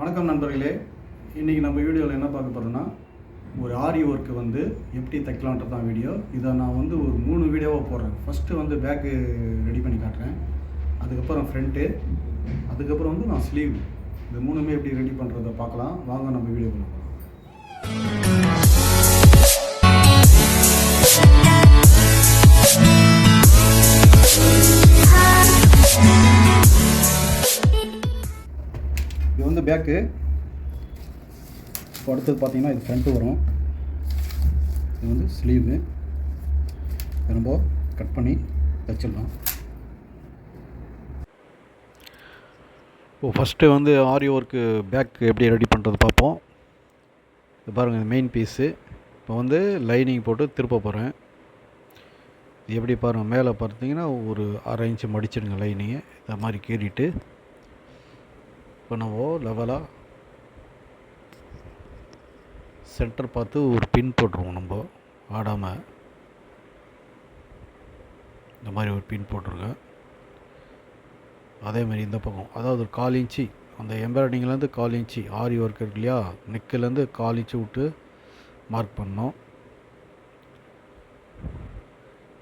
வணக்கம் நண்பர்களே. இன்றைக்கி நம்ம வீடியோவில் என்ன பார்க்க போகிறோன்னா ஒரு ஆரி ஒர்க்கு வந்து எப்படி தைக்கலான்றது தான் வீடியோ. இதை நான் வந்து ஒரு மூணு வீடியோவாக போடுறேன். ஃபஸ்ட்டு வந்து பேக்கு ரெடி பண்ணி காட்டுறேன். அதுக்கப்புறம் ஃப்ரண்ட்டு அதுக்கப்புறம் வந்து நான் ஸ்லீவ் இந்த மூணுமே எப்படி ரெடி பண்ணுறதை பார்க்கலாம். வாங்க நம்ம வீடியோ இது வந்து பேக்கு. இப்போ அடுத்தது பார்த்தீங்கன்னா இது ஃப்ரண்ட்டு வரும். இது வந்து ஸ்லீவு ரொம்ப கட் பண்ணி தைச்சிடலாம் இப்போ ஃபஸ்ட்டு வந்து ஆரி ஒர்க்கு பேக் எப்படி ரெடி பண்ணுறது பார்ப்போம். இது பாருங்கள் இது மெயின் பீஸு இப்போ வந்து லைனிங் போட்டு திருப்ப போகிறேன் இது எப்படி பாருங்கள் மேலே பார்த்தீங்கன்னா ஒரு அரை இன்ச்சு மடிச்சிடுங்க லைனிங்கை இந்த மாதிரி கீறிட்டு இப்போ நம்ம லெவலாக சென்டர் பார்த்து ஒரு பின் போட்டுருவோம் நம்ம. ஆடாமல் இந்த மாதிரி ஒரு பின் போட்டுருங்க. அதே மாதிரி இந்த பக்கம். அதாவது ஒரு கால் இன்ச்சு. அந்த எம்ப்ராய்டிங்லேருந்து கால் இன்ச்சு. ஆரி ஒர்க் இருக்கு இல்லையா? நெக்கிலேருந்து கால் இன்ச்சு விட்டு மார்க் பண்ணோம்.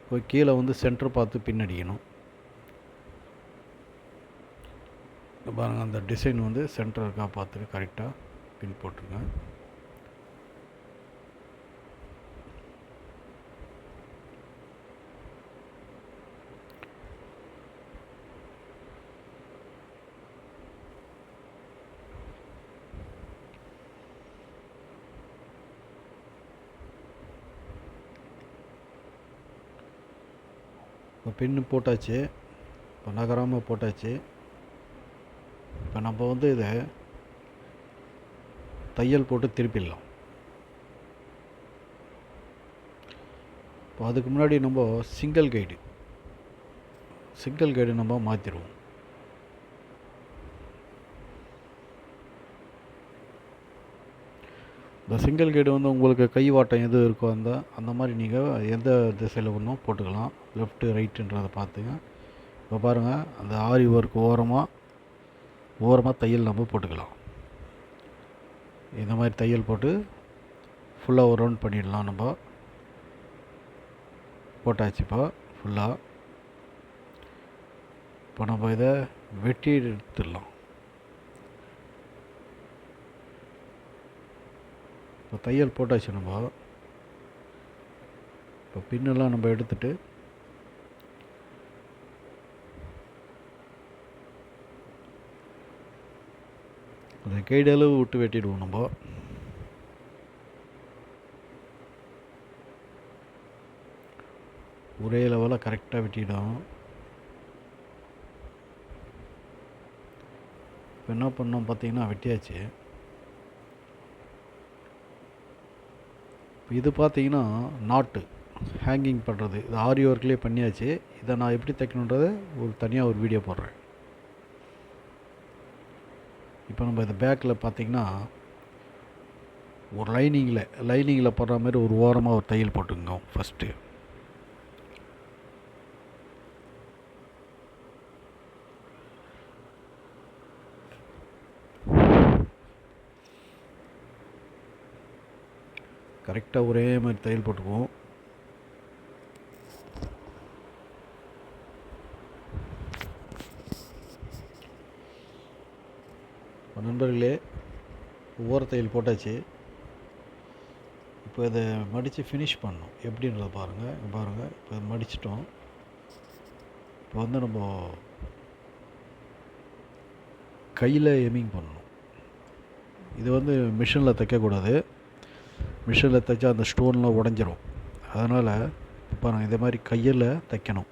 இப்போ கீழே வந்து சென்டர் பார்த்து பின் அடிக்கணும். பாருங்கள் அந்த டிசைன் வந்து சென்டர் இருக்கா பார்த்துட்டு கரெக்டாக பின் போட்டுருங்க. இப்போ பின்னு போட்டாச்சு இப்போ நகராமல் போட்டாச்சு. இப்போ நம்ம வந்து இதை தையல் போட்டு திருப்பிடலாம். இப்போ அதுக்கு முன்னாடி நம்ம சிங்கிள் கைடு சிங்கிள் கைடு நம்ம மாற்றிடுவோம் இந்த சிங்கிள் கைடு வந்து உங்களுக்கு கை வாட்டம் எது இருக்கோ அந்த அந்த மாதிரி நீங்கள் எந்த திசையில் ஒன்றும் போட்டுக்கலாம். லெஃப்ட்டு ரைட்டுன்றதை பார்த்துங்க. இப்போ பாருங்கள் அந்த ஆரி ஒர்க் ஓரமாக ஓரமாக தையல் நம்ம போட்டுக்கலாம். இந்த மாதிரி தையல் போட்டு ஃபுல்லாக ஒரு ரவுண்ட் பண்ணிடலாம் நம்ம. போட்டாச்சுப்பா ஃபுல்லாக இப்போ நம்ம இதை வெட்டி எடுத்துடலாம். இப்போ தையல் போட்டாச்சு நம்ம. இப்போ பின்னெல்லாம் நம்ம எடுத்துகிட்டு இந்த கைடு விட்டு வெட்டிடுவோம் நம்ம. ஒரே லெவலில் கரெக்டாக வெட்டிடும். இப்போ என்ன பண்ணோம் பார்த்தீங்கன்னா வெட்டியாச்சு. இப்போ இது பார்த்தீங்கன்னா நாட்டு ஹேங்கிங் பண்ணுறது இது ஆரி ஒர்க்லேயே பண்ணியாச்சு. இதை நான் எப்படி தைக்கணுன்றதை ஒரு தனியாக ஒரு வீடியோ போடுறேன். இப்போ நம்ம இந்த பேக்கில் பார்த்தீங்கன்னா ஒரு லைனிங்கில் லைனிங்கில் போடுற மாதிரி ஒரு ஓரமாக ஒரு தையல் போட்டுங்க ஃபஸ்ட்டு கரெக்டாக ஒரே மாதிரி தையல் போட்டுக்குவோம் இப்போ நண்பர்களே ஓர தையல் போட்டாச்சு. இப்போ இதை மடித்து ஃபினிஷ் பண்ணணும். எப்படின்றத பாருங்கள் பாருங்கள் இப்போ மடிச்சிட்டோம். இப்போ வந்து நம்ம கையில் எமிங் பண்ணணும். இது வந்து மிஷினில் தைக்கக்கூடாது. மிஷினில் தைச்சா அந்த ஸ்டோன்லாம் உடஞ்சிரும். அதனால் பாருங்கள் இதே மாதிரி கையில் தைக்கணும்.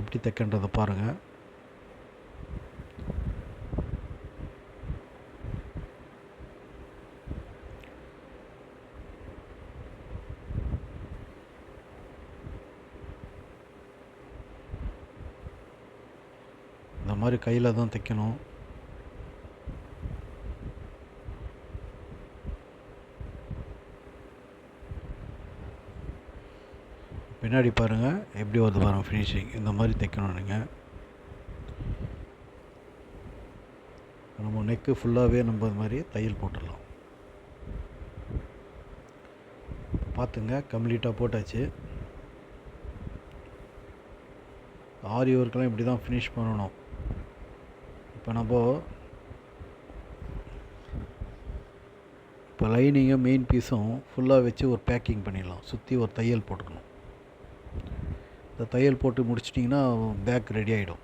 எப்படி தைக்கன்றதை பாருங்கள் இந்த மாதிரி கையில் தான் தைக்கணும். பின்னாடி பாருங்கள் எப்படி வருது பாருங்கள் ஃபினிஷிங் இந்த மாதிரி தைக்கணும் நீங்கள் நம்ம நெக்கு ஃபுல்லாகவே நம்ம இது மாதிரி தையல் போட்டுடலாம். பார்த்துங்க கம்ப்ளீட்டாக போட்டாச்சு. ஆரி ஒர்க்கெலாம் இப்படி தான் ஃபினிஷ் பண்ணணும். இப்போ நம்ம இப்போ லைனிங்கும் மெயின் பீஸும் ஃபுல்லாக வச்சு ஒரு பேக்கிங் பண்ணிடலாம். சுற்றி ஒரு தையல் போட்டுக்கணும். இந்த தையல் போட்டு முடிச்சிட்டிங்கன்னா பேக் ரெடி ஆகிடும்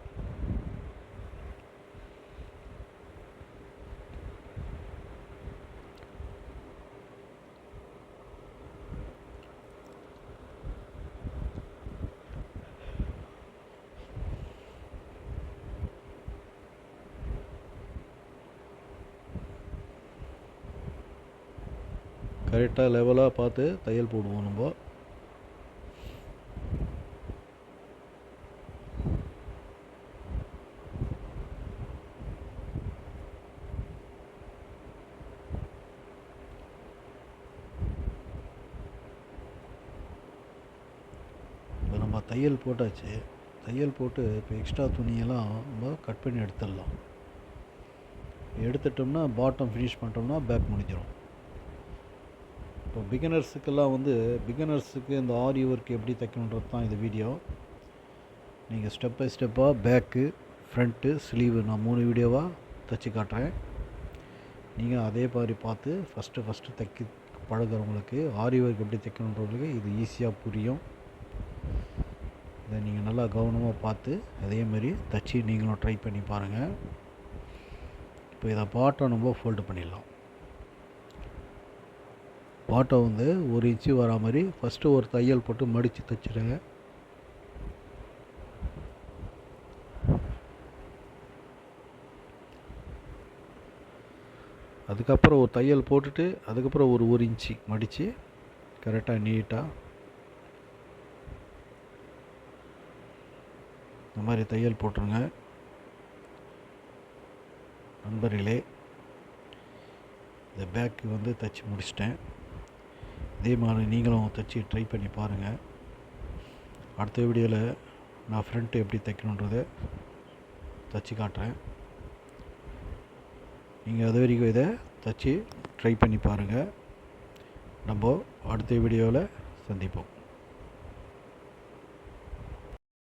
கரெக்டாக லெவலாக பார்த்து தையல் போடுவோம் நம்ம. இப்போ நம்ம தையல் போட்டாச்சு. தையல் போட்டு இப்போ எக்ஸ்ட்ரா துணியெல்லாம் நம்ம கட் பண்ணி எடுத்துடலாம். எடுத்துட்டோம்னா பாட்டம் ஃபினிஷ் பண்ணிட்டோம்னா பேக் முடிஞ்சிடும் இப்போ பிகினர்ஸுக்கெல்லாம் வந்து பிகினர்ஸுக்கு இந்த ஆரி ஒர்க் எப்படி தைக்கணுன்றது தான் இந்த வீடியோ நீங்கள் ஸ்டெப் பை ஸ்டெப்பாக பேக்கு ஃப்ரண்ட்டு ஸ்லீவு நான் மூணு வீடியோவாக தைச்சி காட்டுறேன். நீங்கள் அதே மாதிரி பார்த்து ஃபஸ்ட்டு ஃபஸ்ட்டு தைக்க பழகிறவங்களுக்கு ஆரி ஒர்க் எப்படி தைக்கணுன்றவங்களுக்கு இது ஈஸியாக புரியும். இதை நீங்கள் நல்லா கவனமாக பார்த்து அதே மாதிரி தைச்சி நீங்களும் ட்ரை பண்ணி பாருங்கள் இப்போ இதை பாட்டை நம்ம ஃபோல்டு பண்ணிடலாம். பாட்டம் வந்து ஒரு இன்ச்சு வரா மாதிரி ஃபஸ்ட்டு ஒரு தையல் போட்டு மடித்து தைச்சிடுங்க. அதுக்கப்புறம் ஒரு தையல் போட்டுட்டு அதுக்கப்புறம் ஒரு ஒரு இன்ச்சு மடித்து கரெக்டாக நீட்டாக இந்த மாதிரி தையல் போட்டுருங்க. நண்பர்களே இந்த பேக்கு வந்து தைச்சி முடிச்சிட்டேன். இதே மாதிரி நீங்களும் தைச்சி ட்ரை பண்ணி பாருங்கள் அடுத்த வீடியோவில் நான் ஃப்ரண்ட்டு எப்படி தைக்கணுன்றதை தைச்சி காட்டுறேன். நீங்கள் அது வரைக்கும் இதை தைச்சி ட்ரை பண்ணி பாருங்கள் நம்ம அடுத்த வீடியோவில் சந்திப்போம்.